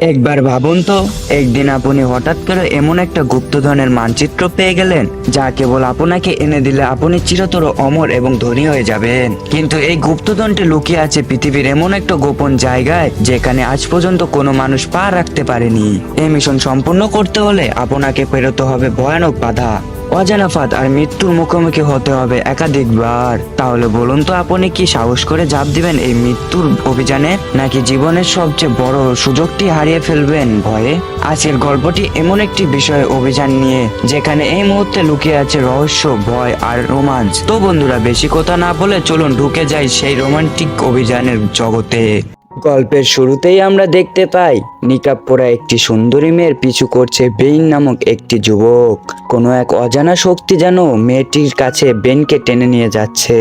একবার ভাবুন তো, একদিন আপনি হঠাৎ করে এমন একটা গুপ্তধনের মানচিত্র পেয়ে গেলেন, যা কেবল আপনাকে এনে দিলে আপনি চিরতর অমর এবং ধনী হয়ে যাবেন। কিন্তু এই গুপ্তধনটি লুকিয়ে আছে পৃথিবীর এমন একটা গোপন জায়গায়, যেখানে আজ পর্যন্ত কোনো মানুষ পা রাখতে পারেনি। এই মিশন সম্পূর্ণ করতে হলে আপনাকে পেরোতে হবে ভয়ানক বাধা। অজানা ফাঁদ আর মৃত্যুর মুখোমুখি হতে হবে একাধিকবার। তাহলে বলুন তো আপনি কি সাহস করে ঝাঁপ দিবেন এই মৃত্যুর অভিযানে, নাকি জীবনের সবচেয়ে বড় সুযোগটি হারিয়ে ফেলবেন ভয়ে? আজকের গল্পটি এমন একটি বিষয় অভিযান নিয়ে, যেখানে এই মুহূর্তে লুকিয়ে আছে রহস্য, ভয় আর রোমাঞ্চ। তো বন্ধুরা, বেশি কথা না বলে চলুন ঢুকে যাই সেই রোমান্টিক অভিযানের জগতে। গল্পের শুরুতেই আমরা দেখতে পাই নিকাব পরা একটি সুন্দরী মেয়ের পিছু করছে বেইন নামক একটি যুবক। কোনো এক অজানা শক্তি যেন মেয়েটির কাছে বেনকে টেনে নিয়ে যাচ্ছে।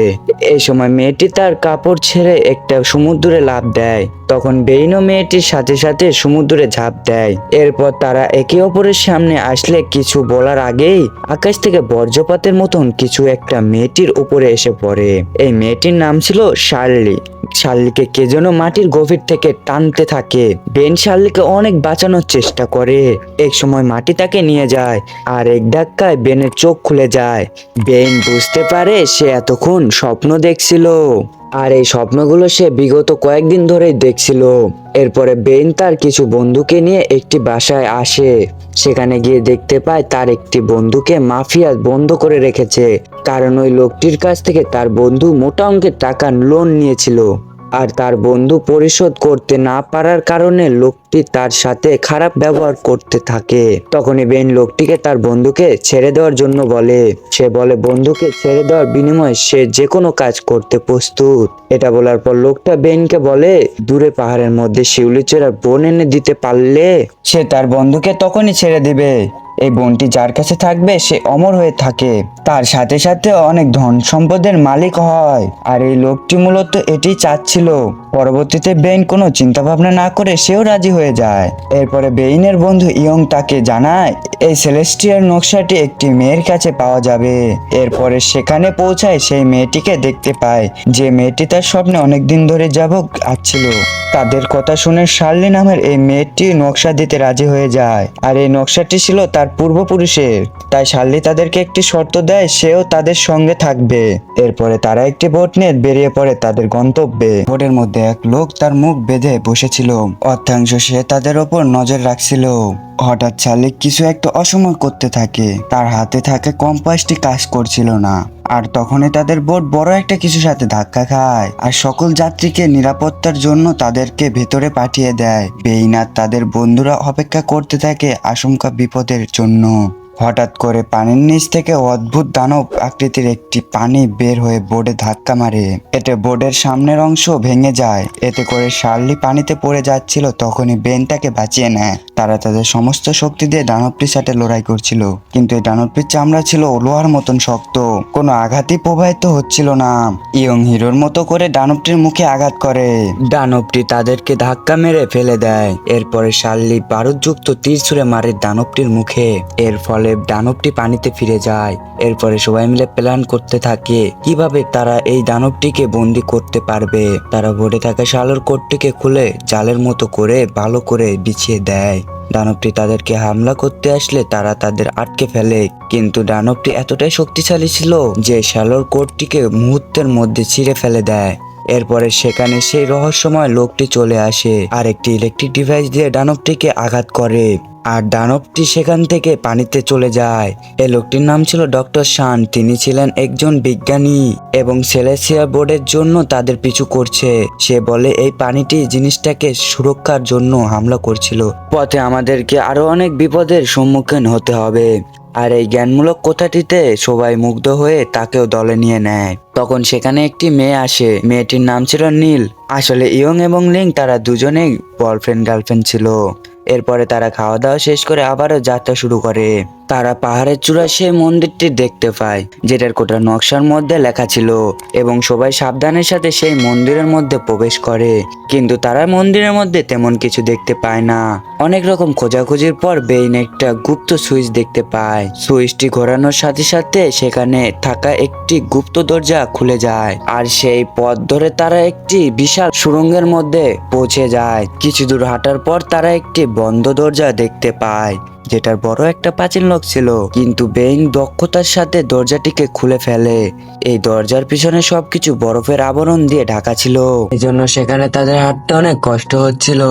এই সময় মেয়েটি তার কাপড় ছেড়ে একটা সমুদ্রে লাফ দেয়। তখন বেইনও মেয়েটির সাথে সাথে সমুদ্রে ঝাঁপ দেয়। এরপর তারা একে অপরের সামনে আসলে কিছু বলার আগেই আকাশ থেকে বর্জ্যপাতের মতন কিছু একটা মেয়েটির উপরে এসে পড়ে। এই মেয়েটির নাম ছিল শার্লি। শার্লিকে কে যেন মাটির গভীর থেকে টানতে থাকে। বেন শার্লিকে অনেক বাঁচানোর চেষ্টা করে। এক সময় মাটি তাকে নিয়ে যায়, আর এক ধাক্কায় বেনের চোখ খুলে যায়। বেন বুঝতে পারে সে এতক্ষণ স্বপ্ন দেখছিল, আর এই স্বপ্নগুলো সে বিগত কয়েকদিন ধরেই দেখছিল। এরপরে বেন তার কিছু বন্ধুকে নিয়ে একটি বাসায় আসে। সেখানে গিয়ে দেখতে পায় তার একটি বন্ধুকে মাফিয়া বন্ধ করে রেখেছে, কারণ ওই লোকটির কাছ থেকে তার বন্ধু মোটা অঙ্কের টাকা লোন নিয়েছিল। আর তার বন্ধু পরিশোধ করতে না পারার কারণে লোকটি তার সাথে খারাপ ব্যবহার করতে থাকে। তখনই বেন লোকটিকে তার বন্ধুকে ছেড়ে দেওয়ার জন্য বলে। সে বলে, বন্ধুকে ছেড়ে দেওয়ার বিনিময়ে সে যে কোনো কাজ করতে প্রস্তুত। এটা বলার পর লোকটা বেনকে বলে, দূরে পাহাড়ের মধ্যে শিউলি চেরার বোন এনে দিতে পারলে সে তার বন্ধুকে তখনই ছেড়ে দিবে। এই বোনটি যার কাছে থাকবে সে অমর হয়ে থাকে। তার সাথে সাথে অনেক ধন সম্পদের মালিক হয়। আর এই লোকটি মূলত এটি চাচ্ছিল। পরবর্তীতে বেইন কোনো চিন্তা ভাবনা না করে সেও রাজি হয়ে যায়। এরপরে বেইনের বন্ধু ইয়ং তাকে জানায়, এই সেলেস্টিয়ার নকশাটি একটি মেয়ের কাছে পাওয়া যাবে। এরপরে সেখানে পৌঁছায় সেই মেয়েটিকে দেখতে পায়, যে মেয়েটি তার স্বপ্নে অনেকদিন ধরে যাব আসছিল তাদের কথা শুনে শার্লি নামের এই মেয়েটি নকশা দিতে রাজি হয়ে যায়। আর এই নকশাটি ছিল তার পূর্বপুরুষের। তাই শার্লি তাদেরকে একটি শর্ত দেয়, সেও তাদের সঙ্গে থাকবে। এরপরে তারা একটি বোট নিয়ে বেরিয়ে পড়ে তাদের গন্তব্যে। বোটের মধ্যে এক লোক তার মুখ বেঁধে বসেছিল। অর্থাংশ সে তাদের ওপর নজর রাখছিল। হঠাৎ শালিক কিছু একটা অসময় করতে থাকে। তার হাতে থাকে কম্পাসটি কাজ করছিল না। আর তখনই তাদের বোট বড় একটা কিছুর সাথে ধাক্কা খায়। আর সকল যাত্রীকে নিরাপত্তার জন্য তাদেরকে ভেতরে পাঠিয়ে দেয়। বেইনাথ তাদের বন্ধুরা অপেক্ষা করতে থাকে আশঙ্কা বিপদের জন্য। হঠাৎ করে পানির নিচ থেকে অদ্ভুত দানব আকৃতির একটি পানি বের হয়ে বোর্ডে ধাক্কা মারে। এতে বোর্ডের সামনের অংশ ভেঙে যায়। এতে করে শার্লি পানিতে পড়ে যাচ্ছিল, তখনই বেন তাকে বাঁচিয়ে নেয়। তারা তাদের সমস্ত শক্তি দিয়ে দানবটির সাথে লড়াই করছিল। কিন্তু এই দানবটির চামড়া ছিল লোহার মতন শক্ত। কোনো আঘাতই প্রবাহিত হচ্ছিল না। ইয়ং হিরোর মতো করে দানবটির মুখে আঘাত করে। দানবটি তাদেরকে ধাক্কা মেরে ফেলে দেয়। এরপরে শার্লি বারুদযুক্ত তীর ছুঁড়ে মারে দানবটির মুখে। এর ফলে দানবটি পানিতে ফিরে যায়। এরপরে সবাই মিলে প্ল্যান করতে থাকে কীভাবে তারা এই দানবটিকে বন্দি করতে পারবে। তারা বোর্ডে থাকা শালোর কোটটিকে খুলে জালের মতো করে ভালো করে বিছিয়ে দেয়। দানবটি তাদেরকে হামলা করতে আসলে তারা তাদের আটকে ফেলে। কিন্তু দানবটি এতটাই শক্তিশালী ছিল যে শালোর কোটটিকে মুহূর্তের মধ্যে ছিঁড়ে ফেলে দেয়। এরপরে সেখানে সেই রহস্যময় লোকটি চলে আসে। আর একটি ইলেকট্রিক ডিভাইস দিয়ে দানবটিকে আঘাত করে। আর দানবটি সেখান থেকে পানিতে চলে যায়। এই লোকটির নাম ছিল ডক্টর শান। তিনি ছিলেন একজন বিজ্ঞানী এবং সেলেসিয়া বোর্ডের জন্য তাদের পিছু করছে। সে বলে, এই পানিটি জিনিসটাকে সুরক্ষার জন্য হামলা করছিল। পথে আমাদেরকে আরও অনেক বিপদের সম্মুখীন হতে হবে। আর এই জ্ঞানমূলক কথাটিতে সবাই মুগ্ধ হয়ে তাকেও দলে নিয়ে নেয়। তখন সেখানে একটি মেয়ে আসে। মেয়েটির নাম ছিল নীল। আসলে ইয়ং এবং লিং তারা দুজনেই বয়ফ্রেন্ড গার্লফ্রেন্ড ছিল। এরপরে তারা খাওয়া দাওয়া শেষ করে আবারও যাত্রা শুরু করে। তারা পাহাড়ের চূড়ায় সেই মন্দিরটি দেখতে পায়, যেটার কোটা নকশার মধ্যে লেখা ছিল এবং সবাই সাবধানের সাথে সেই মন্দিরের মধ্যে প্রবেশ করে। কিন্তু তারা মন্দিরের মধ্যে তেমন কিছু দেখতে পায় না। অনেক রকম খোঁজাখুঁজির পর বেইন একটা গুপ্ত সুইচ দেখতে পায়। সুইচটি ঘোরানোর সাথে সাথে সেখানে থাকা একটি গুপ্ত দরজা খুলে যায়, আর সেই পথ ধরে তারা একটি বিশাল সুড়ঙ্গের মধ্যে পৌঁছে যায়। কিছু দূর হাঁটার পর তারা একটি বন্ধ দরজা দেখতে পায়। যেটার বড় একটা পাঁচিল লোক ছিল। কিন্তু বেইন দক্ষতার সাথে দরজাটিকে খুলে ফেলে। এই দরজার পিছনে সবকিছু বরফের আবরণ দিয়ে ঢাকা ছিল। এজন্য সেখানে তাদের হাঁটতে অনেক কষ্ট হচ্ছিল।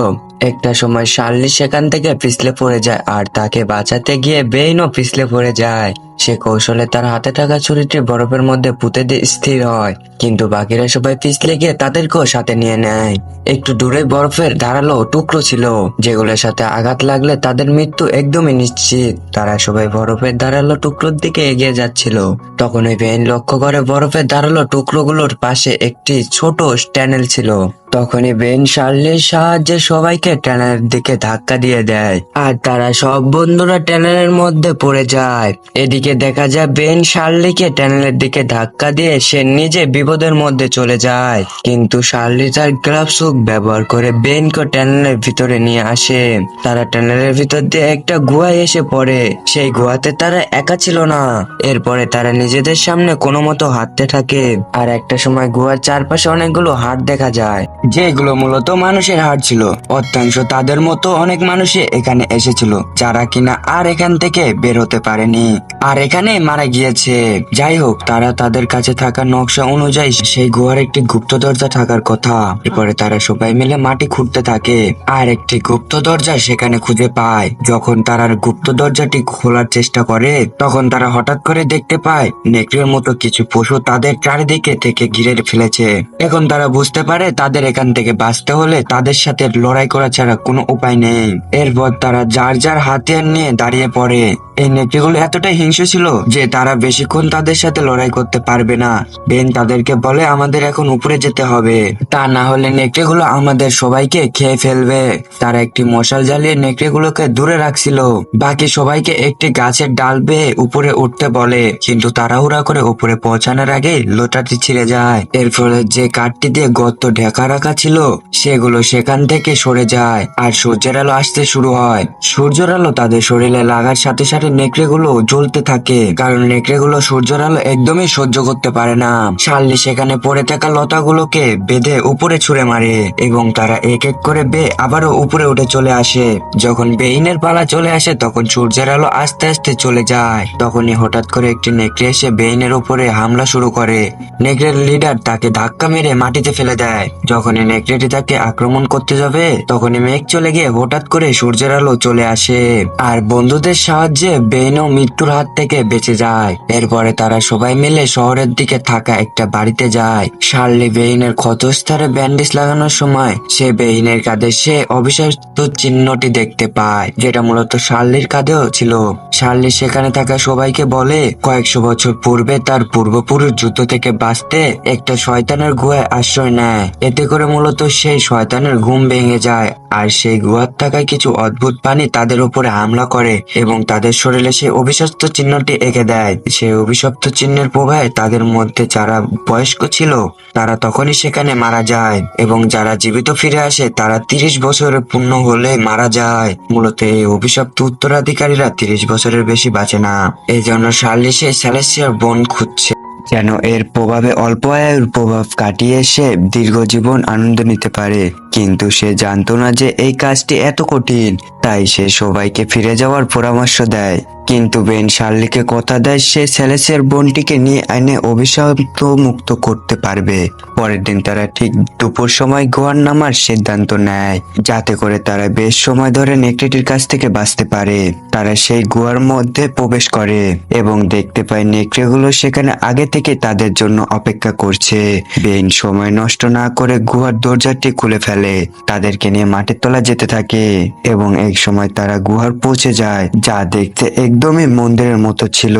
একটা সময় শার্লি সেখান থেকে পিছলে পড়ে যায় আর তাকে বাঁচাতে গিয়ে বেইনও পিছলে পড়ে যায়। সে কৌশলে তার হাতে থাকা ছুরিটি বরফের মধ্যে পুঁতে স্থির হয়। কিন্তু বাকিরা সবাই পিছলে গিয়ে তাদেরকেও সাথে নিয়ে নেয়। একটু দূরে বরফের ধারালো টুকরো ছিল, যেগুলোর সাথে আঘাত লাগলে তাদের মৃত্যু একদমই নিশ্চিত। তারা সবাই বরফের ধারালো টুকরোর দিকে এগিয়ে যাচ্ছিল। তখন ওই বেইন লক্ষ্য করে বরফের ধারালো টুকরোগুলোর পাশে একটি ছোট ট্যানেল ছিল। তখনই বেন শার্লির সাহায্যে সবাইকে ট্যানেলের দিকে ধাক্কা দিয়ে দেয় আর তারা সব বন্ধুরা ট্যানেলের মধ্যে পড়ে যায়। এদিকে দেখা যায় বেন শার্লিকে ট্যানেলের দিকে ধাক্কা দিয়ে সে নিজে বিপদের মধ্যে চলে যায়। কিন্তু শার্লি তার গ্লাভস হুক ব্যবহার করে বেনকে ট্যানেলের ভিতরে নিয়ে আসে। তারা ট্যানেলের ভিতর দিয়ে একটা গুহায় এসে পড়ে। সেই গুহাতে তারা একা ছিল না। এরপরে তারা নিজেদের সামনে কোনো মতো হাঁটতে থাকে। আর একটা সময় গুহার চারপাশে অনেকগুলো হাট দেখা যায়। যেগুলো মূলত মানুষের হাট ছিল। অত্যাংশ তাদের মতো অনেক মানুষই এখানে এসেছিল, যারা কিনা আর এখান থেকে বের হতে পারেনি। আর এখানে মারা গিয়েছে। যাই হোক, তারা তাদের কাছে থাকা নকশা অনুযায়ী সেই গুহার একটি গুপ্ত দরজা থাকার কথা। এরপরে তারা সবাই মিলে মাটি খুঁড়তে থাকে। আর একটি গুপ্ত দরজা সেখানে খুঁজে পায়। যখন তারা গুপ্ত দরজাটি খোলার চেষ্টা করে, তখন তারা হঠাৎ করে দেখতে পায়, নেকড়ের মতো কিছু পশু তাদের চারিদিকে থেকে ঘিরে ফেলেছে। এখন তারা বুঝতে পারে তাদের এখান থেকে বাঁচতে হলে তাদের সাথে লড়াই করা ছাড়া কোনো উপায় নেই। এরপর তারা যার যার হাতিয়ার নিয়ে দাঁড়িয়ে পড়ে। এই নেকড়েগুলো এতটাই হিংস্র ছিল যে তারা বেশিক্ষণ তাদের সাথে লড়াই করতে পারবে না। বেন তাদেরকে বলে, আমাদের এখন উপরে যেতে হবে। তা না হলে নেকড়েগুলো আমাদের সবাইকে খেয়ে ফেলবে। তারা একটি মশাল জ্বালিয়ে নেকড়েগুলোকে দূরে রাখছিল। বাকি সবাইকে একটি গাছের ডাল বেয়ে উপরে উঠতে বলে, কিন্তু তাড়াহুড়া করে উপরে পৌঁছানোর আগে লোটাটি ছিঁড়ে যায়। এর ফলে যে কাঠটি দিয়ে গর্ত ঢেকা রাখা ছিল, সেগুলো সেখান থেকে সরে যায় আর সূর্যের আলো আসতে শুরু হয়। সূর্যের আলো তাদের শরীরে লাগার সাথে সাথে নেকড়েগুলো জ্বলতে থাকে, কারণ নেকড়েগুলো সূর্যের আলো একদমই সহ্য করতে পারে না। শার্লি সেখানে পড়ে থাকা লতাগুলোকে বেঁধে উপরে ছুঁড়ে মারে এবং তারা এক এক করে বে আবারও উপরে উঠে চলে আসে। যখন বেইনের পালা চলে আসে, তখন সূর্যের আলো আস্তে আস্তে চলে যায়। তখনই হঠাৎ করে একটি নেকড়ে এসে বেইনের উপরে হামলা শুরু করে। নেকড়ের লিডার তাকে ধাক্কা মেরে মাটিতে ফেলে দেয়। যখনই নেকড়েটি তাকে আক্রমণ করতে যাবে, তখনই মেঘ চলে গিয়ে হঠাৎ করে সূর্যের আলো চলে আসে। আর বন্ধুদের সাহায্যে বেইনও মৃত্যুর হাত থেকে বেঁচে যায়। এরপরে তারা সবাই মিলে শহরের দিকে থাকা একটা বাড়িতে যায়। শার্লি বেইনের ক্ষতস্থানে ব্যান্ডেজ লাগানোর সময় সে বেইনের কাঁধে সে অবিশ্বাস্য চিহ্নটি দেখতে পায়, যেটা মূলত শার্লির কাঁধেও ছিল। শার্লি সেখানে থাকা সবাইকে বলে, কয়েকশো বছর পূর্বে তার পূর্বপুরুষ যুদ্ধ থেকে বাঁচতে একটা শয়তানের গুহায় আশ্রয় নেয়। এতে মূলত সেই শয়তানের ঘুম ভেঙে যায়। আর সেই গুহার থাকায় কিছু অদ্ভুত প্রাণী তাদের উপরে হামলা করে এবং তাদের শরীরে সেই অভিশপ্ত চিহ্নটি এঁকে দেয়। সেই অভিশপ্ত চিহ্নের প্রভাবে তাদের মধ্যে যারা বয়স্ক ছিল, তারা তখনই সেখানে মারা যায় এবং যারা জীবিত ফিরে আসে, তারা তিরিশ বছরের পূর্ণ হলে মারা যায়। মূলত এই অভিশপ্ত উত্তরাধিকারীরা তিরিশ বছরের বেশি বাঁচে না। এই জন্য শার্লি সে স্যালেসিয়ার বোন খুঁজছে। যেন এর প্রভাবে অল্প আয়ের প্রভাব কাটিয়ে সে দীর্ঘ জীবন আনন্দ নিতে পারে। কিন্তু সে জানতো না যে এই কাজটি এত কঠিন, তাই সে সবাইকে ফিরে যাওয়ার পরামর্শ দেয়। কিন্তু বেন শার্লিকে কথা দেয় সে স্যালেসের বোনটিকে নিয়ে এনে অভিশপ্ত মুক্ত করতে পারবে। পরের দিন তারা ঠিক দুপুর সময় গোয়ার নামার সিদ্ধান্ত নেয়, যাতে করে তারা বেশ সময় ধরে নেকড়েটির কাছ থেকে বাঁচতে পারে। তারা সেই গুহার মধ্যে প্রবেশ করে এবং দেখতে পায় নেকড়েগুলো সেখানে আগে থেকে তাদের জন্য অপেক্ষা করছে। বেন সময় নষ্ট না করে গুহার দরজাটি খুলে ফেলে। বলে তাদেরকে নিয়ে মাটির তলা যেতে থাকে এবং এক সময় তারা গুহার পৌঁছে যায়, যা দেখতে একদমই মন্দিরের মতো ছিল।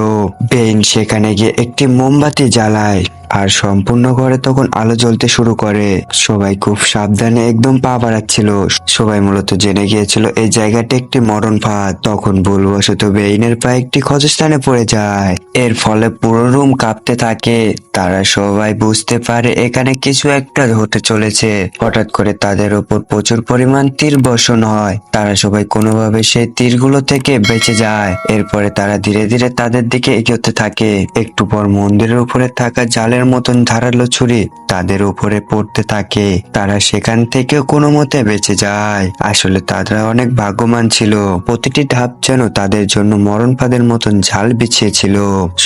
বেইন সেখানে গিয়ে একটি মোমবাতি জ্বালায়। আর সম্পূর্ণ ঘরে তখন আলো জ্বলতে শুরু করে। সবাই খুব সাবধানে একদম পা বাড়াচ্ছিল। সবাই মূলত জেনে গিয়েছিল, এই জায়গাটা একটি মরণ ফাঁদ। তখন ভুলবশত বেইনের পা একটি ক্ষতস্থানে পড়ে যায়। এর ফলে পুরো রুম কাঁপতে থাকে। তারা সবাই বুঝতে পারে এখানে কিছু একটা হতে চলেছে। হঠাৎ করে তাদের উপর প্রচুর পরিমাণ তীর বর্ষণ হয়। তারা সবাই কোনোভাবে সেই তীরগুলো থেকে বেঁচে যায়। এরপরে তারা ধীরে ধীরে তাদের দিকে এগোতে থাকে। একটু পর মন্দিরের উপরে থাকা জালের মতন ধারালো ছুরি তাদের উপরে পড়তে থাকে। তারা সেখান থেকে কোনো মতে বেঁচে যায়। আসলে তারা অনেক ভাগ্যবান ছিল। প্রতিটি ধাপ যেন তাদের জন্য মরণ ফাঁদের মতন ঝাল বিছিয়েছিল।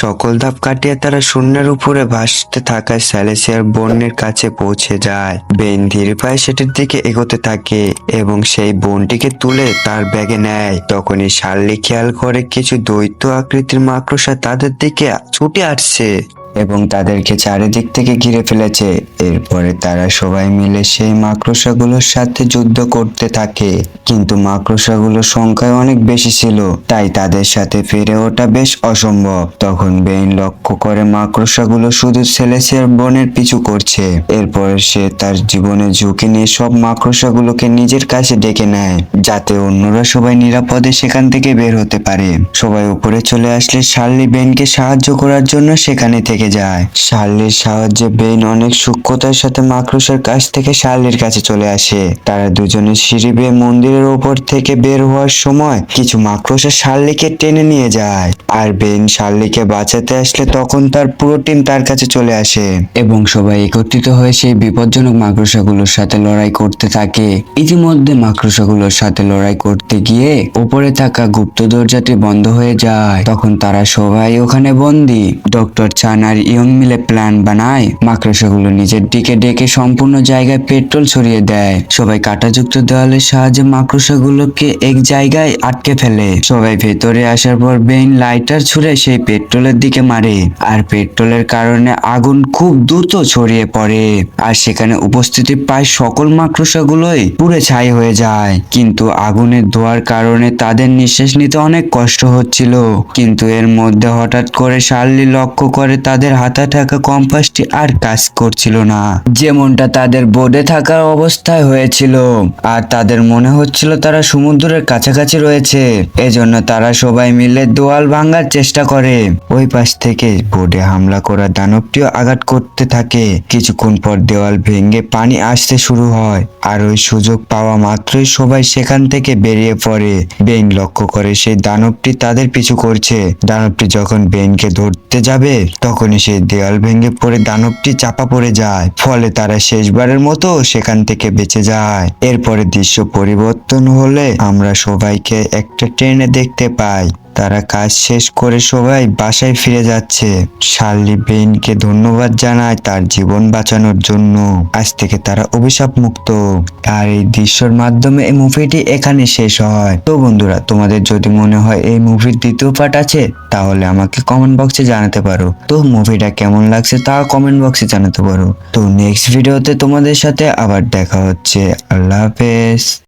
সকল ধাপ কাটিয়ে তারা শূন্যের উপরে ভাসতে থাকা স্যালেসিয়ার বন্যের কাছে পৌঁছে যায়। বেন ধীরে পায়ে সেটির দিকে এগোতে থাকে এবং সেই বনটিকে তুলে তার ব্যাগে নেয়। তখনই শার্লি খেয়াল করে কিছু দৈত্য আকৃতির মাকড়সা তাদের দিকে ছুটে আসছে। এবং তাদেরকে চারিদিক থেকে ঘিরে ফেলেছে। এরপরে তারা সবাই মিলে সেই মাকড়সাগুলোর সাথে যুদ্ধ করতে থাকে। কিন্তু মাকড়সাগুলোর সংখ্যায় অনেক বেশি ছিল, তাই তাদের সাথে ফিরে ওঠা বেশ অসম্ভব। তখন বেইন লক্ষ্য করে মাকড়সাগুলো শুধু সেলেসিয়ার বনের পিছু করছে। এরপরে সে তার জীবনে ঝুঁকি নিয়ে সব মাকড়সাগুলোকে নিজের কাছে ডেকে নেয়, যাতে অন্যরা সবাই নিরাপদে সেখান থেকে বের হতে পারে। সবাই উপরে চলে আসলে শার্লি বেনকে সাহায্য করার জন্য সেখানে থেকে যায়। শার্লির সাহায্যে বেন অনেক সূক্ষ্মতার সাথে মাকড়সার কাছ থেকে শার্লির কাছে চলে আসে। তারা দুজনে সিঁড়ি বেয়ে মন্দিরের ওপর থেকে বের হওয়ার সময় কিছু মাকড়সা শার্লিকে টেনে নিয়ে যায়। আর বেন শার্লিকে বাঁচাতে আসলে তখন তার পুরো টিম তার কাছে চলে আসে এবং সবাই একত্রিত হয়ে সেই বিপজ্জনক মাকড়সাগুলোর সাথে লড়াই করতে থাকে। ইতিমধ্যে মাকড়সাগুলোর সাথে লড়াই করতে গিয়ে উপরে থাকা গুপ্ত দরজাটি বন্ধ হয়ে যায়। তখন তারা সবাই ওখানে বন্দি। ডক্টর চান আর ইয়ং মিলে প্ল্যান বানায়। মাকড়সাগুলো নিজের দিকে ডেকে সম্পূর্ণ জায়গায় পেট্রোল ছড়িয়ে দেয়। সবাই কাঁটাযুক্ত দেওয়ালের সাহায্যে মাকড়সাগুলোকে এক জায়গায় আটকে ফেলে। সবাই ভেতরে আসার পর বেইন লাইটার ছুঁড়ে সেই পেট্রোলের দিকে মারে। আর পেট্রোলের কারণে আগুন খুব দ্রুত ছড়িয়ে পড়ে। আর সেখানে উপস্থিতি প্রায় সকল মাকড়সাগুলোই। পুড়ে ছাই হয়ে যায়। কিন্তু আগুনের ধোয়ার কারণে তাদের নিঃশ্বাস নিতে অনেক কষ্ট হচ্ছিল। কিন্তু এর মধ্যে হঠাৎ করে শার্লি লক্ষ্য করে তাদের হাতে থাকা কম্পাসটি আর কাজ করছিল না। যেমনটা তাদের বোর্ডে থাকার অবস্থায় হয়েছিল। আর তাদের মনে হচ্ছিল তারা সমুদ্রের কাছাকাছি রয়েছে। এজন্য তারা সবাই মিলে দোয়াল ভাঙার চেষ্টা করে। ওই পাশ থেকে বোর্ডে হামলা করা দানবটিও আঘাত করতে থাকে। কিছুক্ষণ পর দেওয়াল ভেঙে পানি আসতে শুরু হয়। আর ওই সুযোগ পাওয়া মাত্রই সবাই সেখান থেকে বেরিয়ে পড়ে। বেইন লক্ষ্য করে সেই দানবটি তাদের পিছু করছে। দানবটি যখন বেইনকে ধরতে যাবে তখনই সেই দেওয়াল ভেঙে পড়ে দানবটি চাপা পড়ে যায়, ফলে তারা শেষবারের মতো সেখান থেকে বেঁচে যায়। এরপরে দৃশ্য পরিবর্তন হলে আমরা সবাইকে একটা ট্রেনে দেখতে পাই। তারা কাজ শেষ করে সবাই বাসায় ফিরে যাচ্ছে। শার্লি বেইনকে ধন্যবাদ জানায় তার জীবন বাঁচানোর জন্য। আজ থেকে তারা অভিশাপ মুক্ত। আর এই দৃশ্যর মাধ্যমে এই মুভিটি এখানে শেষ হয়। তো বন্ধুরা, তোমাদের যদি মনে হয় এই মুভির দ্বিতীয় পার্ট আছে, তাহলে আমাকে কমেন্ট বক্সে জানাতে পারো। তো মুভিটা কেমন লাগছে তা কমেন্ট বক্সে জানাতে পারো। তো নেক্সট ভিডিওতে তোমাদের সাথে আবার দেখা হচ্ছে। আল্লাহ হাফেজ।